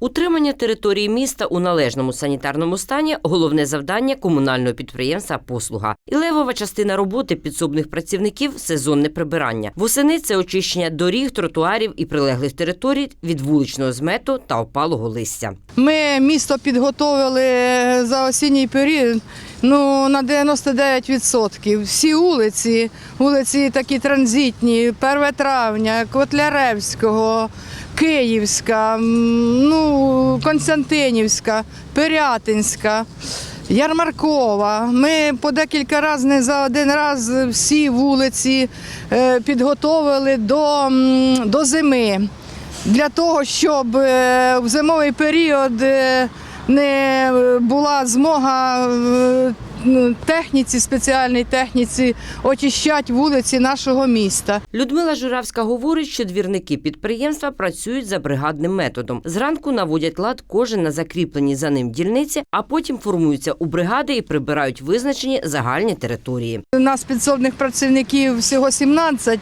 Утримання території міста у належному санітарному стані головне завдання комунального підприємства Послуга. І левова частина роботи підсобних працівників сезонне прибирання. Восени це очищення доріг, тротуарів і прилеглих територій від вуличного змету та опалого листя. Ми місто підготовили за осінній період ну, на 99%. Всі вулиці, вулиці такі транзитні, 1 травня, Котляревського, Київська, ну, Константинівська, Пирятинська. Ярмаркова. Ми по декілька разів, не за один раз всі вулиці е, підготовили до, до зими для того, щоб е, в зимовий період е, не була змога е, техніці, спеціальній техніці очищати вулиці нашого міста. Людмила Журавська говорить, що двірники підприємства працюють за бригадним методом. Зранку наводять лад кожен на закріпленій за ним дільниці, а потім формуються у бригади і прибирають визначені загальні території. У нас підсобних працівників всього 17.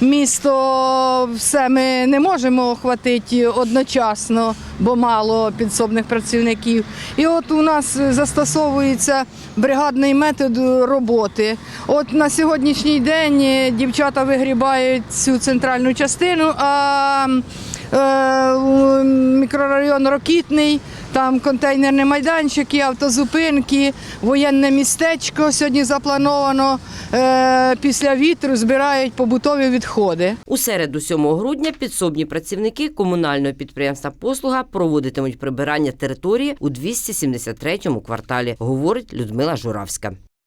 Місто все ми не можемо охватити одночасно, бо мало підсобних працівників. І от у нас застосовується бригадний метод роботи. От на сьогоднішній день е, дівчата вигрібають цю центральну частину, а е, мікрорайон Рокітний. Там контейнерні майданчики, автозупинки, воєнне містечко сьогодні заплановано. Е, після вітру збирають побутові відходи. У середу 7 грудня підсобні працівники комунального підприємства Послуга проводитимуть прибирання території у 273-му кварталі, говорить Людмила Журавська.